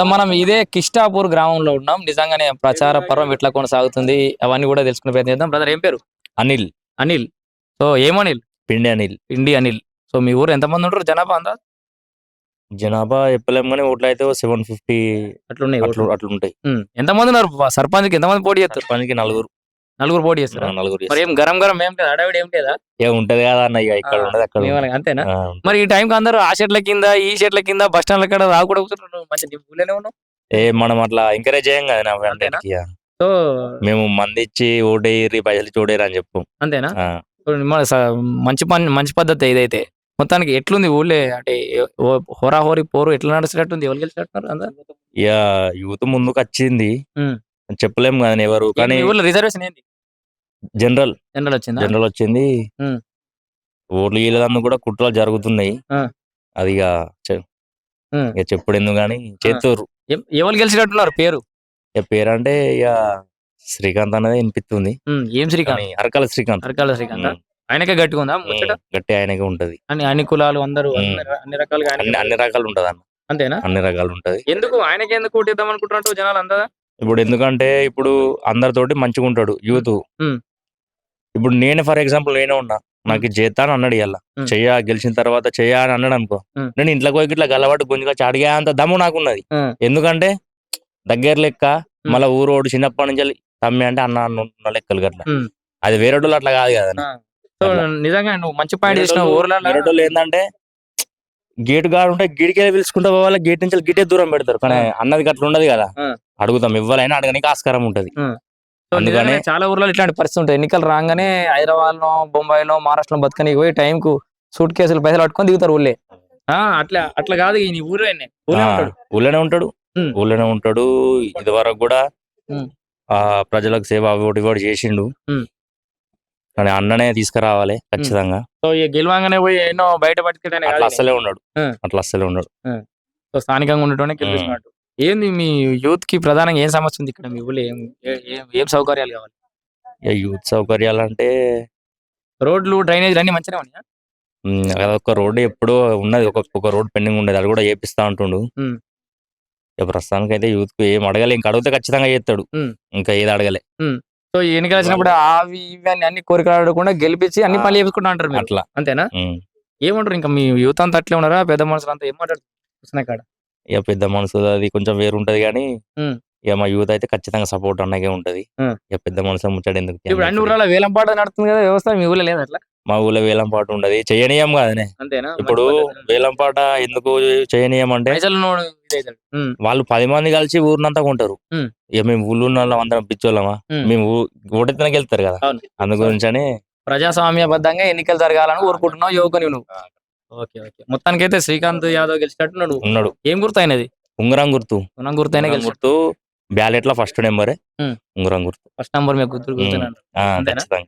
So మనం ఇదే కిష్టాపూర్ గ్రామంలో ఉన్నాం. నిజంగానే ప్రచార పర్వం ఎట్లా కొనసాగుతుంది. అవన్నీ కూడా తెలుసుకునే ప్రయత్నం చేద్దాం. బ్రదర్ ఏం పేరు? అనిల్. అనిల్. సో ఏమనిల్ పిండి అనిల్. పిండి అనిల్. సో మీ ఊరు ఎంతమంది ఉంటారు? జనాభా అందా? జనాభా చెప్పలేము కానీ ఓట్లు అయితే సెవెన్ ఫిఫ్టీ అట్లున్నాయి అట్లు ఓట్లు. అట్లా ఉంటాయి ఉమ్. ఎంతమంది ఉన్నారు? సర్పంచ్కి ఎంతమంది పోటీ చేస్తారు? పనికి నలుగురు. నలుగురు పోటీ చేస్తారు? నలుగురు మరి ఏం గరం గరం ఏం లేదు? అడవిడ ఏం లేదా? ఏ ఉంటది కదా అన్న ఇక ఇక్కడ ఉండదు అక్కడ అంతేనా? మరి ఈ టైంకి అందరూ ఆ చెట్ల కింద ఈ చెట్ల కింద బస్ స్టాండ్ల కాడ రాకూడదు కూర్చుంటున్నారు మంచి నీ ఊళ్ళోనే ఉన్నావు? ఏ మనం అట్లా ఎంకరేజ్ చేయం కదా అంతేనా? సో మేము మంది ఇచ్చి ఓటేరి పైసలు ఓటేరి అని చెప్పు. అంతేనా? మన మంచి పని మంచి పద్ధతి ఇదైతే మొత్తానికి ఎట్లుంది ఊళ్ళే? అంటే ఓ- హోరాహోరీ పోరు ఎట్లా నడిచినట్టుంది ఎవరు గెలిచినట్టున్నారు అందరూ? ఇక యూత్ ముందుకు వచ్చింది. చెప్పలేము కదా ఎవరు కానీ రిజర్వేషన్ ఏంది? జనరల్. జనరల్ వచ్చిందా? జనరల్ వచ్చింది. ఓట్లు వీళ్ళదందుకు కూడా కుట్రలు జరుగుతున్నాయి. అది ఇక. ఇక చెప్పుడు ఎందుకు కానీ చేత్తూరు ఎం- ఎవరు గెలిచినట్టున్నారు పేరు? ఇక పేరంటే ఇక శ్రీకాంత్ అనేది వినిపిస్తుంది. ఏం శ్రీకాంత్? అరకాల శ్రీకాంత్. అరకాల శ్రీకాంత్. ఆయనకే గట్టిగా ఉందా గట్టి ఆయనకే ఉంటది. అన్ని అన్ని కులాలు అందరూ. అన్ని రకాలుగా అన్ని రకాలు ఉంటది. అన్న అంతేనా? అన్ని రకాలు ఉంటది. ఎందుకు? ఆయనకి ఎందుకు ఓటేద్దాం అనుకుంటున్నట్టు జనాలు అందా ఇప్పుడు ఎందుకంటే ఇప్పుడు అందరితోటి మంచిగా ఉంటాడు యూత్. ఇప్పుడు నేను ఫర్ ఎగ్జాంపుల్ నేనే ఉన్నా నాకు చేతా అని అన్నాడు ఇలా. చెయ్య గెలిచిన తర్వాత చెయ్య అని అన్నాడు అనుకో. నేను ఇంట్లోకి పోయి ఇట్లా గలవాటు గుంజుగా అడిగే అంత దమ్ము నాకున్నది. ఎందుకంటే దగ్గర లెక్క. మళ్ళీ ఊరోడు చిన్నప్పటి నుంచి తమ్మి అంటే అన్న అన్న లెక్కలు గట్ల. అది వేరేటోళ్ళు అట్లా కాదు కదా అట్లా. నిజంగా నువ్వు మంచి పాయింట్ చేసిన ఊర్లలో వేరేటోళ్ళు ఏంటంటే గేట్ గాడు ఉంటే గిడికే పిలుచుకుంటూ పోవాలి గేట్ నుంచి గిటే దూరం పెడతారు కానీ. అన్నది గట్ల ఉండదు కదా. అడుగుతాం ఇవ్వాలైనా అడగడానికి ఆస్కారం ఉంటది అందుకనే- చాలా ఊర్లలో ఇట్లాంటి పరిస్థితి ఉంటాయి. ఎన్నికలు రాగానే హైదరాబాద్లో బొంబాయిలో మహారాష్ట్రలో బతకని పోయి టైం కు సూట్ కేసులు పైసలు పట్టుకొని దిగుతారు ఊళ్ళే. అట్లా అట్లా కాదు ఈ నీ ఊరే ఊళ్ళోనే ఉంటాడు. ఊళ్ళోనే ఉంటాడు. ఇది వరకు కూడా. ఆ ప్రజలకు సేవ అవి ఒకటి కూడా చేసిండు. కానీ అన్ననే తీసుకురావాలి ఖచ్చితంగా. సో ఈ గెలవంగానే పోయి ఎన్నో బయట పట్టుకుంటానే అట్లా అస్సలే ఉన్నాడు. అట్లా అస్సలే ఉన్నాడు సో స్థానికంగా ఉండటమే గెలిపిస్తున్నట్టు ఏంది మీ యూత్కి ప్రధానంగా ఏం సమస్య ఉంది ఇక్కడ? మీ ఊళ్ళో ఏం ఏ- ఏం- ఏం సౌకర్యాలు కావాలి? ఇక యూత్ సౌకర్యాలు అంటే రోడ్లు డ్రైనేజ్ అన్ని మంచిగా ఉన్నాయా? ఉమ్, రోడ్డు ఎప్పుడో ఉన్నది. ఒక ఒక రోడ్ పెండింగ్ ఉండేది. అది కూడా చేపిస్తా ఉంటుండు ఉమ్. ఇక ప్రస్తుతానికి అయితే యూత్కు ఏం అడగలే. ఇంకా అడిగితే ఖచ్చితంగా చేస్తాడు. ఉమ్. ఇంకా ఏది అడగలే. సో ఈ ఎన్నికలు వచ్చినప్పుడు అవి ఇవి అని అన్ని కోరికలు అడగకుండా గెలిపించి అన్ని. పనులు చేపించుకుంటా అంటారు మీరు. అట్లా. అంతేనా? ఉమ్. ఏమంటారు ఇంకా మీ యూత్ అంతా అట్లే ఉన్నారా? పెద్ద మనుషులు అంతా ఏం మాట్లాడుతున్నారు? చూసినా కాడ. ఇక పెద్ద మనసు అది కొంచెం వేరు ఉంటది కానీ. ఇక మా యూత్ అయితే ఖచ్చితంగా సపోర్ట్ అన్నగే ఉంటది. ఇక పెద్ద మనసు ముచ్చట ఎందుకు ఇప్పుడు అన్ని ఊర్లలో వేలం పాట నడుస్తుంది కదా వ్యవస్థ మీ ఊళ్ళో లేదు అట్లా మా ఊళ్ళో వేలం పాట ఉండదు చేయనీయం కాదనే అంతేనా ఇప్పుడు. వేలం పాట ఎందుకు చేయనీయం అంటే వాళ్ళు పది మంది కలిసి ఊరినంతా కొంటారు. ఇక మేము ఊళ్ళో ఉన్న వాళ్ళం అందరం పిచ్చోళ్ళమా. మేము ఓటెత్తనకి వెళ్తారు కదా. అందు గురించి అని ప్రజాస్వామ్యబద్ధంగా ఎన్నికలు జరగాలని కోరుకుంటున్నావు యువకుని నువ్వు ఓకే ఓకే. మొత్తానికి అయితే శ్రీకాంత్ యాదవ్ గెలిచినట్టు నువ్వు ఉన్నాడు. ఏం గుర్తయినది? ఉంగరం గుర్తు. ఉంగరం గెలిచి గుర్తు. బ్యాలెట్లో ఫస్ట్ నెంబరే. ఉంగరం గుర్తు. ఫస్ట్ నంబర్ మీకు గుర్తు అంతేనా? ఖచ్చితంగా.